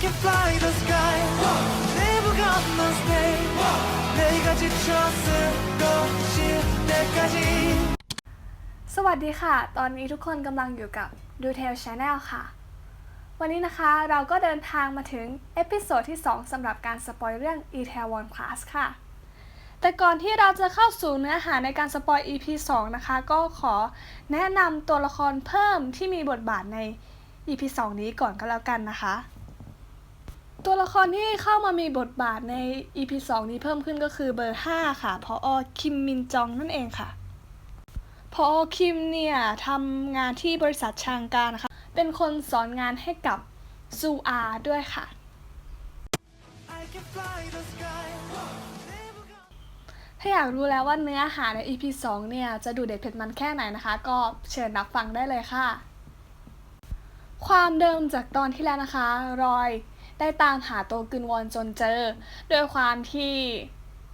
can fly the sky Never gonna stay 내가 지쳤을 것일 때까지 สวัสดีค่ะ ตอนนี้ทุกคนกำลังอยู่กับ ดูเทล Channel ค่ะ วันนี้นะคะเราก็เดินทางมาถึงเอพิโซดที่ 2สำหรับการสปอยเรื่อง e t a l One Class ค่ะ แต่ก่อนที่เราจะเข้าสู่เนื้อหาในการสปอย EP 2 นะคะ ก็ขอแนะนำตัวละครเพิ่มที่มีบทบาทใน EP 2 นี้ก่อนก็แล้วกันนะคะ ตัวละครที่เข้ามามีบทบาทใน EP 2 นี้เพิ่มขึ้นก็คือเบอร์ 5 ค่ะ พออคิมมินจองนั่นเองค่ะ พออคิมเนี่ยทำงานที่บริษัทชางการนะคะ เป็นคนสอนงานให้กับซูอาด้วยค่ะ ถ้าอยากรู้แล้วว่าเนื้อหาใน EP 2 เนี่ย จะดูเด็ดเผ็ดมันแค่ไหนนะคะ ก็เชิญรับฟังได้เลยค่ะ ความเดิมจากตอนที่แล้วนะคะ รอย ได้ตามหาตัวกึนวอนจนเจอ ด้วยความที่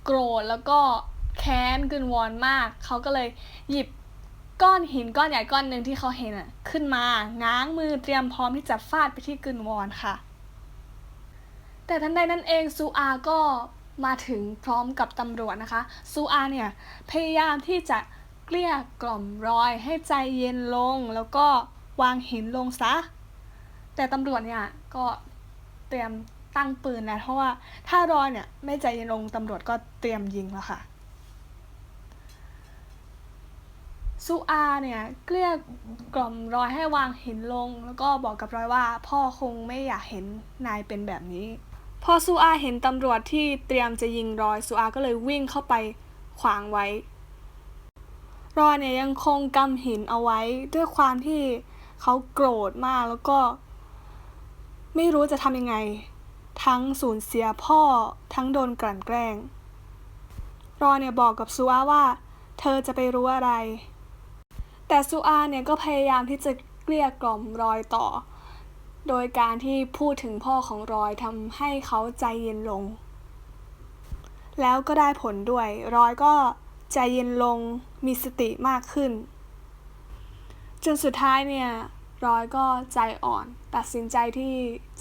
โกรธแล้วก็แค้นกึนวอนมาก เขาก็เลยหยิบก้อนหินก้อนใหญ่ก้อนหนึ่งที่เขาเห็นอะขึ้นมาง้างมือเตรียมพร้อมที่จะฟาดไปที่กึนวอนค่ะ แต่ทันใดนั้นเองซูอาก็มาถึงพร้อมกับตำรวจนะคะซูอาเนี่ยพยายามที่จะเกลี้ยกล่อมรอยให้ใจเย็นลงแล้วก็วางหินลงซะ แต่ตำรวจเนี่ยก็ เตรียมตั้งปืนแล้วเพราะว่าถ้ารอยเนี่ยไม่ใจเย็นลงตำรวจก็เตรียมยิงแล้วค่ะซูอาเนี่ยเกลี้ยกล่อมรอยให้วางหินลง แล้วก็บอกกับรอยว่า พ่อคงไม่อยากเห็นนายเป็นแบบนี้ พอซูอาเห็นตำรวจที่เตรียมจะยิงรอยซูอาก็เลยวิ่งเข้าไปขวางไว้ รอยเนี่ยยังคงกำหินเอาไว้ด้วยความที่เขาโกรธมากแล้วก็ ไม่รู้จะทำยังไง ทั้งสูญเสียพ่อทั้งโดนกลั่นแกล้ง รอเนี่ยบอกกับซูอาว่า เธอจะไปรู้อะไร แต่ซูอาเนี่ยก็พยายามที่จะเกลี้ยกล่อมรอยต่อ โดยการที่พูดถึงพ่อของรอยทำให้เขาใจเย็นลง แล้วก็ได้ผลด้วย รอยก็ใจเย็นลงมีสติมากขึ้น จนสุดท้ายเนี่ย รอยก็ใจอ่อน ตัดสินใจที่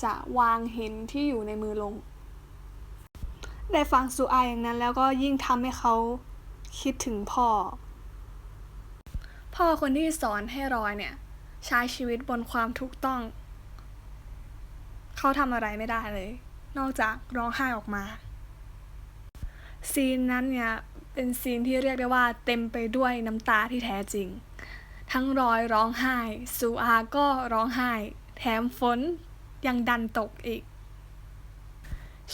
จะวางหินที่อยู่ในมือลง ได้ฟังสุอาอย่างนั้นแล้วก็ยิ่งทำให้เขาคิดถึงพ่อ พ่อคนที่สอนให้รอยเนี่ย ใช้ชีวิตบนความถูกต้อง เขาทำอะไรไม่ได้เลย นอกจากร้องไห้ออกมา ซีนนั้นเนี่ย เป็นซีนที่เรียกได้ว่าเต็มไปด้วยน้ำตาที่แท้จริง ทั้งรอยร้องไห้ ซูอาก็ร้องไห้ แถมฝนยังดันตกอีก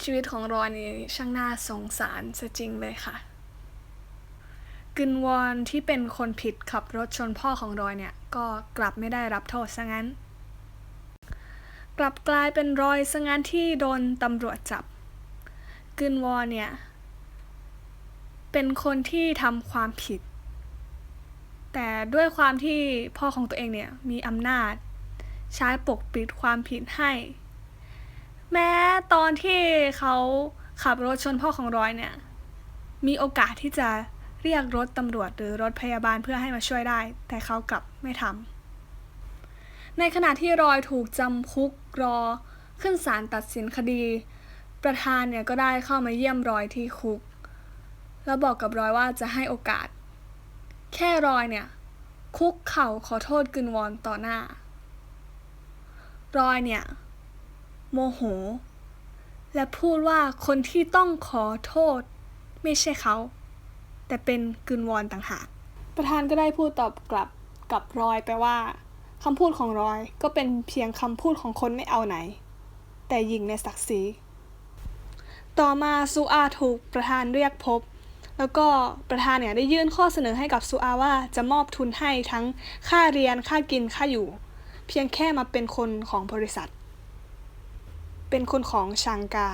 ชีวิตของรอยนี่ช่างน่าสงสารซะจริงเลยค่ะกึนวอนที่เป็นคนผิดขับรถชนพ่อของรอยเนี่ย ก็กลับไม่ได้รับโทษซะงั้น กลับกลายเป็นรอยซะงั้นที่โดนตำรวจจับกึนวอนเนี่ย เป็นคนที่ทำความผิด แต่ด้วยความที่พ่อของตัวเองเนี่ยมีอำนาจ ใช้ปกปิดความผิดให้ แม้ตอนที่เขาขับรถชนพ่อของรอยเนี่ย มีโอกาสที่จะเรียกรถตำรวจหรือรถพยาบาลเพื่อให้มาช่วยได้ แต่เขากลับไม่ทำในขณะที่รอยถูกจำคุกรอขึ้นศาลตัดสินคดี ประธานเนี่ยก็ได้เข้ามาเยี่ยมรอยที่คุก แล้วบอกกับรอยว่าจะให้โอกาส แค่รอยเนี่ย คุกเข่าขอโทษกึนวอนต่อหน้า รอยเนี่ย โมโห และพูดว่าคนที่ต้องขอโทษ ไม่ใช่เขา แต่เป็นกึนวอนต่างหากประธานก็ได้พูดตอบกลับกับรอยไปว่าคำพูดของรอยก็เป็นเพียงคำพูดของคนไม่เอาไหน แต่ยิงในศักดิ์ศรีต่อมาซูอาถูกประธานเรียกพบ แล้วก็ประธานเนี่ยได้ยื่นข้อเสนอให้กับซูอาว่าจะมอบทุนให้ทั้งค่าเรียนค่ากินค่าอยู่ เพียงแค่มาเป็นคนของบริษัท เป็นคนของชางกา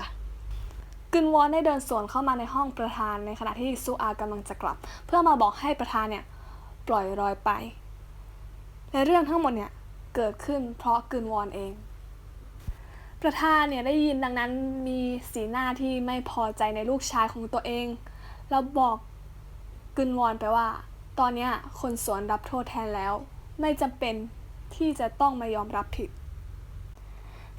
กึนวอนได้เดินสวนเข้ามาในห้องประธานในขณะที่ซูอากำลังจะกลับ เพื่อมาบอกให้ประธานเนี่ยปล่อยรอยไปและเรื่องทั้งหมดเนี่ยเกิดขึ้นเพราะกึนวอนเอง ประธานเนี่ยได้ยินดังนั้นมีสีหน้าที่ไม่พอใจในลูกชายของตัวเอง แล้วบอกกึนวอนไปว่า ตอนนี้คนสวนรับโทษแทนแล้ว ไม่จำเป็นที่จะต้องมายอมรับผิด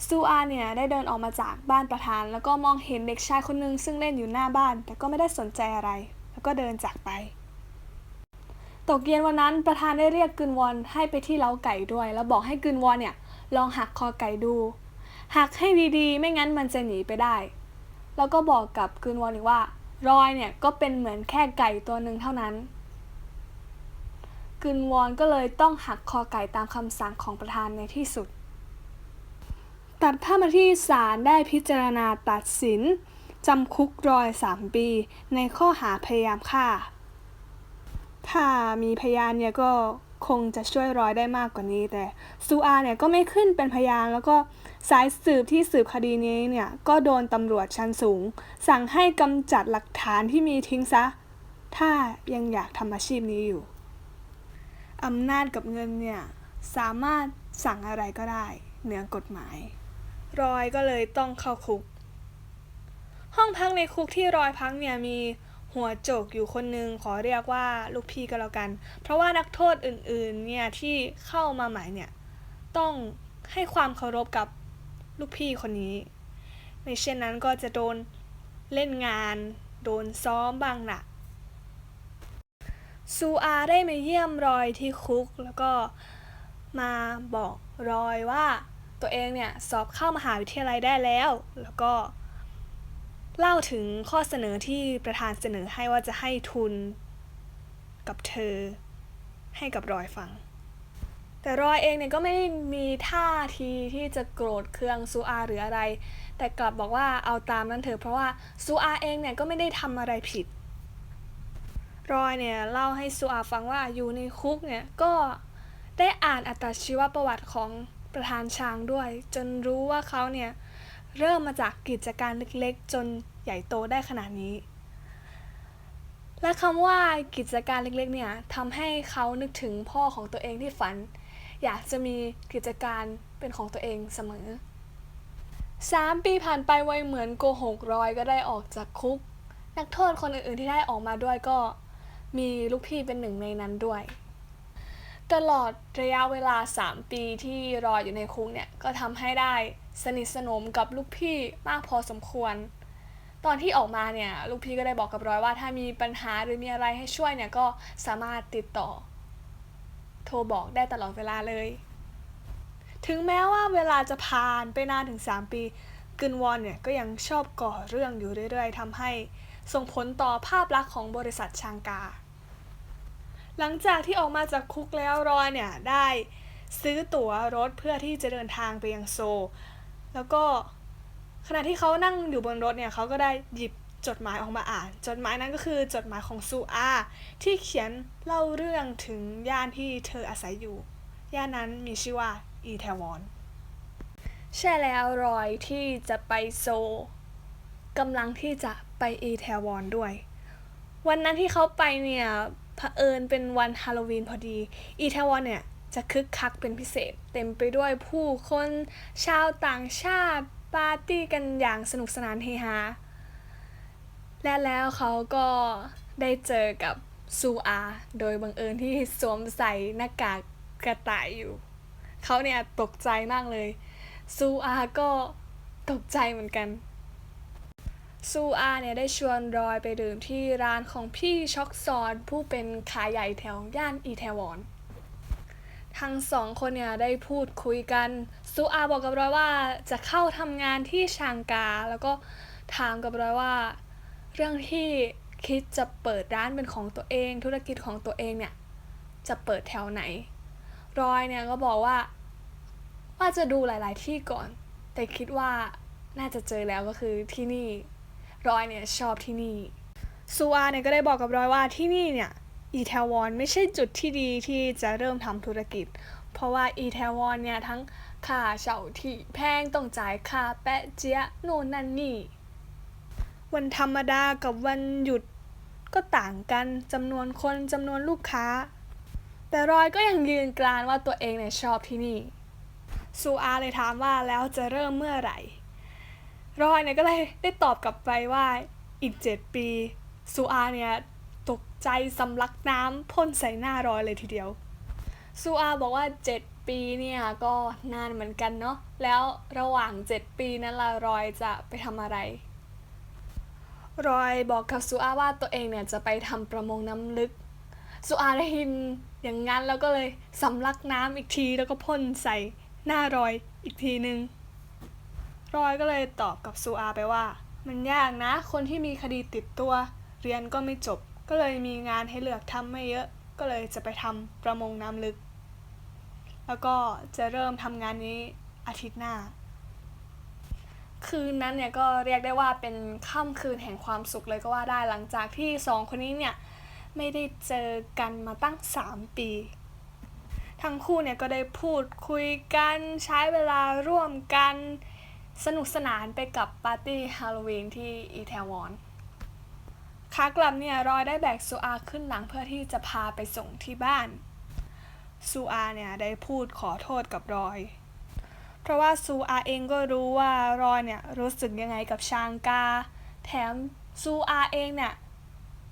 ซูอาเนี่ยได้เดินออกมาจากบ้านประธาน แล้วก็มองเห็นเด็กชายคนหนึ่งซึ่งเล่นอยู่หน้าบ้าน แต่ก็ไม่ได้สนใจอะไร แล้วก็เดินจากไป ตกเย็นวันนั้นประธานได้เรียกกึนวอนให้ไปที่เล้าไก่ด้วย แล้วบอกให้กึนวอนเนี่ยลองหักคอไก่ดู หักให้ดีๆ ไม่งั้นมันจะหนีไปได้ แล้วก็บอกกับกึนวอนอีกว่า รอยเนี่ยก็เป็นเหมือนแค่ไก่ตัวหนึ่งเท่านั้นกึนวอนก็เลยต้องหักคอไก่ตามคำสั่งของประธานในที่สุด ตัดภาพมาที่ศาลได้พิจารณาตัดสินจำคุกรอย 3 ปี ในข้อหาพยายามฆ่า ถ้ามีพยานเนี่ยก็ คงจะช่วยรอยได้มากกว่านี้ แต่ซูอาเนี่ยก็ไม่ขึ้นเป็นพยาน แล้วก็สายสืบที่สืบคดีนี้เนี่ย ก็โดนตำรวจชั้นสูง สั่งให้กำจัดหลักฐานที่มีทิ้งซะ ถ้ายังอยากทำอาชีพนี้อยู่อำนาจกับเงินเนี่ย สามารถสั่งอะไรก็ได้เหนือกฎหมาย รอยก็เลยต้องเข้าคุก ห้องพักในคุกที่รอยพักเนี่ยมี หัวโจกอยู่คนหนึ่งขอเรียกว่าลูกพี่ก็แล้วกัน เพราะว่านักโทษอื่นๆเนี่ยที่เข้ามาใหม่เนี่ยต้องให้ความเคารพกับลูกพี่คนนี้ ไม่เช่นนั้นก็จะโดนเล่นงาน โดนซ้อมบ้างหนักซูอาได้มาเยี่ยมรอยที่คุกแล้วก็มาบอกรอยว่าตัวเองเนี่ยสอบเข้ามหาวิทยาลัยได้แล้ว แล้วก็ เล่าถึงข้อเสนอที่ประธานเสนอให้ว่าจะให้ทุนกับเธอให้กับรอยฟัง แต่รอยเองเนี่ยก็ไม่ได้มีท่าทีที่จะโกรธเคืองซูอาหรืออะไร แต่กลับบอกว่าเอาตามนั้นเถอะเพราะว่าซูอาเองเนี่ยก็ไม่ได้ทำอะไรผิด รอยเนี่ยเล่าให้ซูอาฟังว่าอยู่ในคุกเนี่ยก็ได้อ่านอัตชีวประวัติของประธานช้างด้วย จนรู้ว่าเขาเนี่ย เริ่มมาจากกิจการเล็กๆ จนใหญ่โตได้ขนาดนี้ และคำว่ากิจการเล็กๆ เนี่ยทำให้เขานึกถึงพ่อของตัวเองที่ฝัน อยากจะมีกิจการเป็นของตัวเองเสมอสามปีผ่านไปไวเหมือนโกหกรอยก็ได้ออกจากคุก นักโทษคนอื่นๆที่ได้ออกมาด้วยก็มีลูกพี่เป็นหนึ่งในนั้นด้วย ตลอดระยะเวลา 3 ปีที่รออยู่ในคุกเนี่ยก็ทำให้ได้ สนิทสนมกับลูกพี่มากพอสมควร ตอนที่ออกมาเนี่ยลูกพี่ก็ได้บอกกับร้อยว่า ถ้ามีปัญหาหรือมีอะไรให้ช่วยเนี่ยก็สามารถติดต่อ โทรบอกได้ตลอดเวลาเลย ถึงแม้ว่าเวลาจะผ่านไปนานถึง 3 ปีกึนวอนเนี่ยก็ยังชอบก่อเรื่องอยู่เรื่อยๆทำให้ส่งผลต่อภาพลักษณ์ของบริษัทชางกา หลังจากที่ออกมาจากคุกแล้วรอยเนี่ยได้ซื้อตั๋วรถเพื่อที่จะเดินทางไปยังโซ แล้วก็ขณะที่เขานั่งอยู่บนรถเนี่ยเขาก็ได้หยิบจดหมายออกมาอ่าน จดหมายนั้นก็คือจดหมายของซูอา ที่เขียนเล่าเรื่องถึงย่านที่เธออาศัยอยู่ ย่านนั้นมีชื่อว่าอีแทวอนใช่แล้วรอยที่จะไปโซกำลังที่จะไปอีแทวอนด้วย วันนั้นที่เขาไปเนี่ยเผอิญเป็นวันฮาโลวีนพอดี อีแทวอนเนี่ย จะคึกคักเป็นพิเศษ เต็มไปด้วยผู้คนชาวต่างชาติปาร์ตี้กันอย่างสนุกสนานเฮฮาและแล้วเขาก็ได้เจอกับซูอา โดยบังเอิญที่สวมใส่หน้ากากกระต่ายอยู่ เขาเนี่ยตกใจมากเลย ซูอาก็ตกใจเหมือนกัน ซูอาเนี่ยได้ชวนรอยไปดื่มที่ร้านของพี่ช็อกซอนผู้เป็นขายใหญ่แถวย่านอีแทวอน ทั้งสองคนเนี่ยได้พูดคุยกันซูอาบอกกับรอยว่าจะเข้าทำงานที่ชางกา แล้วก็ถามกับรอยว่า เรื่องที่คิดจะเปิดร้านเป็นของตัวเอง ธุรกิจของตัวเองเนี่ยจะเปิดแถวไหน รอยเนี่ยก็บอกว่า ว่าจะดูหลาย ๆ ที่ก่อน แต่คิดว่าน่าจะเจอแล้วก็คือที่นี่ รอยเนี่ยชอบที่นี่ซูอาเนี่ยก็ได้บอกกับรอยว่าที่นี่เนี่ย อีแทวอนไม่ใช่จุดที่ดีที่จะเริ่มทำธุรกิจ เพราะว่าอีแทวอนเนี่ยทั้งค่าเช่าที่แพงต้องจ่ายค่าแปะเจี๊ยโน่นนั่นนี่ วันธรรมดากับวันหยุดก็ต่างกันจำนวนคนจำนวนลูกค้า แต่รอยก็ยังยืนกรานว่าตัวเองเนี่ยชอบที่นี่ซูอาเลยถามว่าแล้วจะเริ่มเมื่อไหร่ รอยเนี่ยก็เลยได้ตอบกลับไปว่าอีก 7 ปีซูอาเนี่ย ตกใจสำลักน้ำพ่นใส่หน้ารอยเลยทีเดียว ซูอาบอกว่า7ปีปีเนี่ยก็นานเหมือนกันเนาะแล้วระหว่าง 7 ปีนั้นละรอยจะไปทำอะไร รอยบอกกับซูอาว่าตัวเองเนี่ยจะไปทำประมงน้ำลึกซูอาได้ยินอย่างนั้นแล้วก็เลยสำลักน้ำอีกทีแล้วก็พ่นใส่หน้ารอยอีกทีนึง รอยก็เลยตอบกับซูอาไปว่า มันยากนะ คนที่มีคดีติดตัว เรียนก็ไม่จบ ก็เลยมีงานให้เลือกทำไม่เยอะ ก็เลยจะไปทำประมงน้ำลึก แล้วก็จะเริ่มทำงานนี้อาทิตย์หน้า คืนนั้นเนี่ยก็เรียกได้ว่าเป็นค่ำคืนแห่งความสุขเลยก็ว่าได้หลังจากที่สองคนนี้เนี่ยไม่ได้เจอกันมาตั้ง 3 ปี ทั้งคู่เนี่ยก็ได้พูดคุยกันใช้เวลาร่วมกันสนุกสนานไปกับปาร์ตี้ฮาโลวีนที่อีแทวอน ขากลับเนี่ยรอยได้แบกซูอาขึ้นหลังเพื่อที่จะพาไปส่งที่บ้านซูอาเนี่ยได้พูดขอโทษกับรอย เพราะว่าซูอาเองก็รู้ว่ารอยเนี่ยรู้สึกยังไงกับชางกา แถมซูอาเองเนี่ย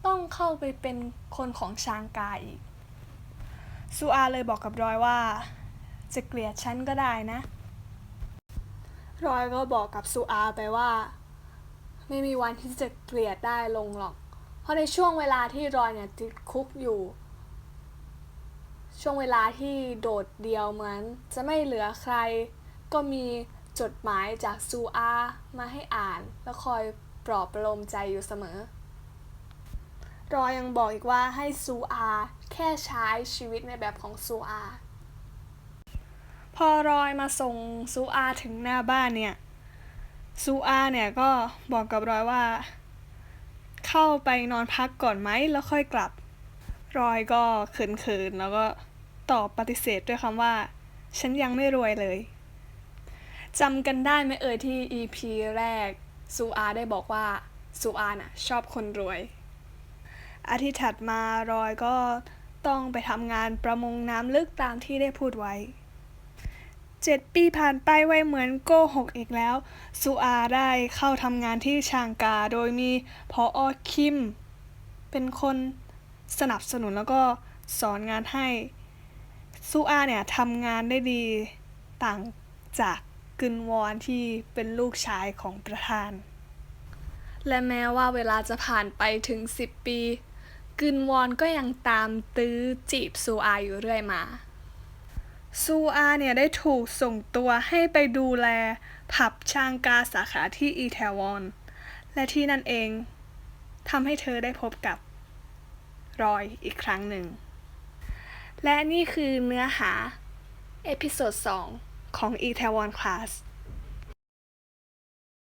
ต้องเข้าไปเป็นคนของชางกาอีกซูอาเลยบอกกับรอยว่า จะเกลียดฉันก็ได้นะ รอยก็บอกกับซูอาไปว่า ไม่มีวันที่จะเกลียดได้ลงหรอก ราะในช่วงเวลาที่รอยเนี่ยติดคุกอยู่ ช่วงเวลาที่โดดเดี่ยวเหมือนจะไม่เหลือใคร ก็มีจดหมายจากซูอามาให้อ่านแล้วคอยปลอบประโลมใจอยู่เสมอ รอยยังบอกอีกว่าให้ซูอาแค่ใช้ชีวิตในแบบของซูอาพอรอยมาส่งซูอาถึงหน้าบ้านเนี่ยซูอาเนี่ยก็บอกกับรอยว่า เข้าไปนอนพักก่อนไหมแล้วค่อยกลับ รอยก็เขินๆแล้วก็ตอบปฏิเสธด้วยคำว่า ฉันยังไม่รวยเลยจำกันได้ไหมเอ่ยที่ EP แรกซูอาได้บอกว่าซูอาน่ะชอบคนรวย อาทิตย์ถัดมารอยก็ต้องไปทำงานประมงน้ำลึกตามที่ได้พูดไว้ เจ็ดปีผ่านไปไวเหมือนโกหกอีกแล้วซูอาได้เข้าทำงานที่ชางกาโดยมีพออคิม เป็นคนสนับสนุนแล้วก็สอนงานให้ซูอาเนี่ยทำงานได้ดีต่างจากกึนวอนที่เป็นลูกชายของประธาน และแม้ว่าเวลาจะผ่านไปถึง 10 ปี กึนวอนก็ยังตามตื้อจีบซูอาอยู่เรื่อยมา ซูอาเนี่ยได้ถูกส่งตัวให้ไปดูแลผับชางกาสาขาที่อีแทวอน และที่นั่นเองทำให้เธอได้พบกับรอยอีกครั้งหนึ่ง และนี่คือเนื้อหา เอพิโซด 2 ของ e t a w o n Class